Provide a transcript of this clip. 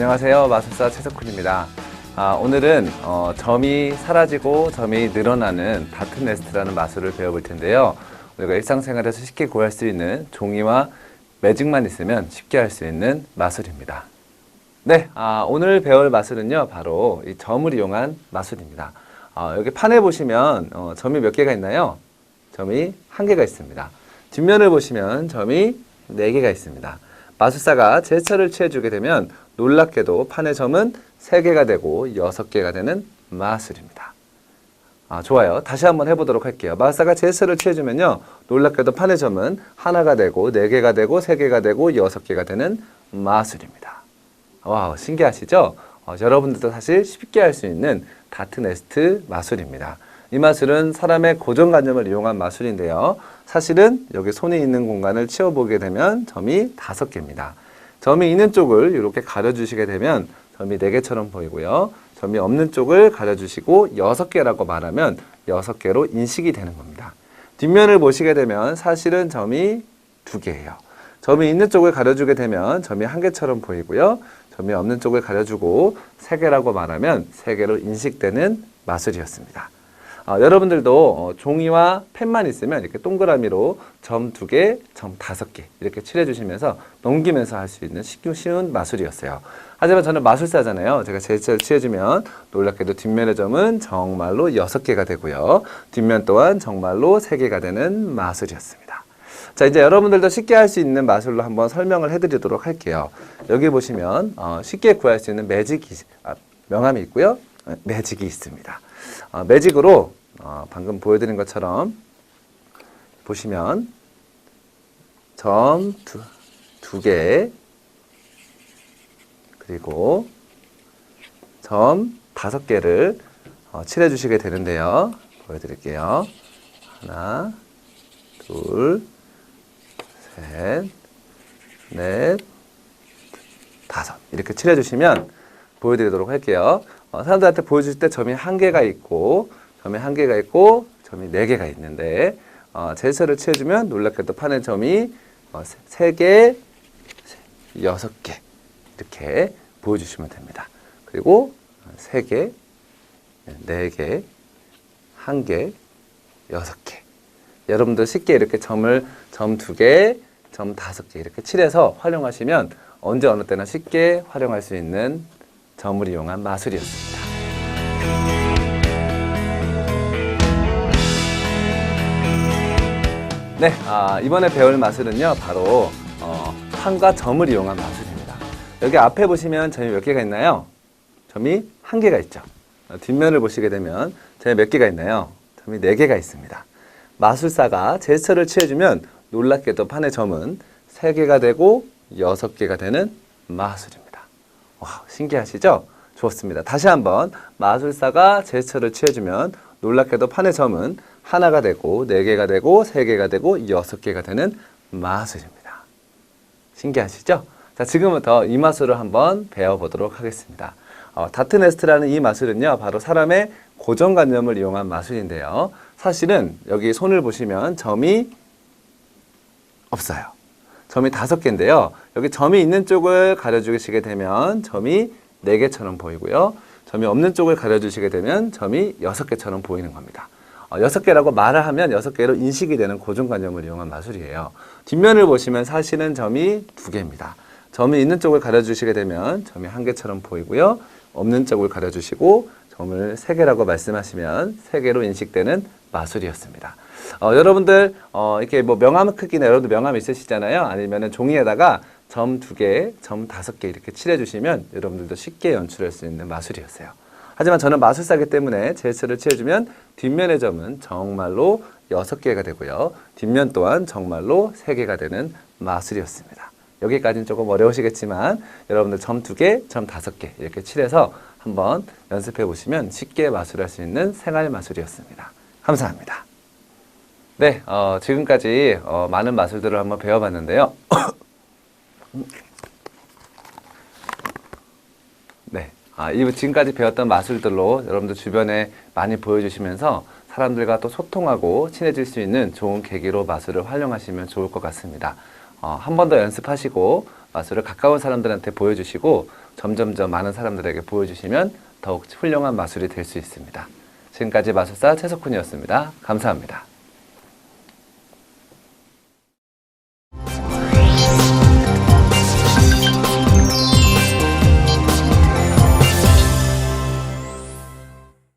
안녕하세요. 마술사 최석훈입니다. 아, 오늘은 어, 점이 사라지고 점이 늘어나는 다트 네스트라는 마술을 배워볼 텐데요. 우리가 일상생활에서 쉽게 구할 수 있는 종이와 매직만 있으면 쉽게 할 수 있는 마술입니다. 네, 아, 오늘 배울 마술은요, 바로 이 점을 이용한 마술입니다. 아, 여기 판에 보시면 어, 점이 몇 개가 있나요? 점이 한 개가 있습니다. 뒷면을 보시면 점이 네 개가 있습니다. 마술사가 제철을 취해주게 되면 놀랍게도 판의 점은 세 개가 되고 여섯 개가 되는 마술입니다. 아, 좋아요. 다시 한번 해보도록 할게요. 마술사가 제스처를 취해주면요. 놀랍게도 판의 점은 하나가 되고, 네 개가 되고, 세 개가 되고, 여섯 개가 되는 마술입니다. 와우, 신기하시죠? 어, 여러분들도 사실 쉽게 할 수 있는 다트 네스트 마술입니다. 이 마술은 사람의 고정관념을 이용한 마술인데요. 사실은 여기 손이 있는 공간을 치워보게 되면 점이 다섯 개입니다. 점이 있는 쪽을 이렇게 가려주시게 되면 점이 네 개처럼 보이고요. 점이 없는 쪽을 가려주시고 여섯 개라고 말하면 여섯 개로 인식이 되는 겁니다. 뒷면을 보시게 되면 사실은 점이 두 개예요. 점이 있는 쪽을 가려주게 되면 점이 한 개처럼 보이고요. 점이 없는 쪽을 가려주고 세 개라고 말하면 세 개로 인식되는 마술이었습니다. 어, 여러분들도 어, 종이와 펜만 있으면 이렇게 동그라미로 점 두 개, 점 다섯 개 이렇게 칠해주시면서 넘기면서 할 수 있는 쉽고 쉬운 마술이었어요. 하지만 저는 마술사잖아요. 제가 제철 칠해주면 놀랍게도 뒷면의 점은 정말로 여섯 개가 되고요. 뒷면 또한 정말로 세 개가 되는 마술이었습니다. 자, 이제 여러분들도 쉽게 할 수 있는 마술로 한번 설명을 해드리도록 할게요. 여기 보시면 어, 쉽게 구할 수 있는 매직이, 아, 명함이 있고요. 어, 매직이 있습니다. 어, 매직으로 어, 방금 보여드린 것처럼 보시면 점 두, 두 개, 그리고 점 다섯 개를 어, 칠해 주시게 되는데요. 보여드릴게요. 하나, 둘, 셋, 넷, 다섯. 이렇게 칠해 주시면 보여드리도록 할게요. 어, 사람들한테 보여줄 때 점이 한 개가 있고, 점이 한 개가 있고, 점이 네 개가 있는데, 어, 제스처를 취해주면 놀랍게도 판의 점이 어, 세- 세 개, 세- 여섯 개 이렇게 보여주시면 됩니다. 그리고 세 개, 네 개, 한 개, 여섯 개. 여러분들 쉽게 이렇게 점을 점 두 개, 점 다섯 개 이렇게 칠해서 활용하시면 언제 어느 때나 쉽게 활용할 수 있는 점을 이용한 마술이었습니다. 네, 아, 이번에 배울 마술은요, 바로 어, 판과 점을 이용한 마술입니다. 여기 앞에 보시면 점이 몇 개가 있나요? 점이 한 개가 있죠. 어, 뒷면을 보시게 되면 점이 몇 개가 있나요? 점이 네 개가 있습니다. 마술사가 제스처를 취해주면 놀랍게도 판의 점은 세 개가 되고 여섯 개가 되는 마술입니다. 와, 신기하시죠? 좋습니다. 다시 한번 마술사가 제스처를 취해주면 놀랍게도 판의 점은 하나가 되고 네 개가 되고 세 개가 되고 여섯 개가 되는 마술입니다. 신기하시죠? 자, 지금부터 이 마술을 한번 배워보도록 하겠습니다. 어, 다트네스트라는 이 마술은요, 바로 사람의 고정관념을 이용한 마술인데요. 사실은 여기 손을 보시면 점이 없어요. 점이 다섯 개인데요. 여기 점이 있는 쪽을 가려주시게 되면 점이 네 개처럼 보이고요. 점이 없는 쪽을 가려주시게 되면 점이 여섯 개처럼 보이는 겁니다. 어, 여섯 개라고 말을 하면 여섯 개로 인식이 되는 고정관념을 이용한 마술이에요. 뒷면을 보시면 사실은 점이 두 개입니다. 점이 있는 쪽을 가려주시게 되면 점이 한 개처럼 보이고요. 없는 쪽을 가려주시고 점을 세 개라고 말씀하시면 세 개로 인식되는 마술이었습니다. 어, 여러분들 어, 이렇게 뭐 명함 크기나 여러분들 명함 있으시잖아요. 아니면은 종이에다가 점 두 개, 점 다섯 개 이렇게 칠해주시면 여러분들도 쉽게 연출할 수 있는 마술이었어요. 하지만 저는 마술사기 때문에 제스처를 취해주면 뒷면의 점은 정말로 여섯 개가 되고요. 뒷면 또한 정말로 세 개가 되는 마술이었습니다. 여기까지는 조금 어려우시겠지만 여러분들 점 두 개, 점 다섯 개 이렇게 칠해서 한번 연습해 보시면 쉽게 마술할 수 있는 생활 마술이었습니다. 감사합니다. 네, 어, 지금까지 어, 많은 마술들을 한번 배워봤는데요. 네, 아, 이 지금까지 배웠던 마술들로 여러분들 주변에 많이 보여주시면서 사람들과 또 소통하고 친해질 수 있는 좋은 계기로 마술을 활용하시면 좋을 것 같습니다. 어, 한 번 더 연습하시고 마술을 가까운 사람들한테 보여주시고 점점점 많은 사람들에게 보여주시면 더욱 훌륭한 마술이 될 수 있습니다. 지금까지 마술사 최석훈이었습니다. 감사합니다.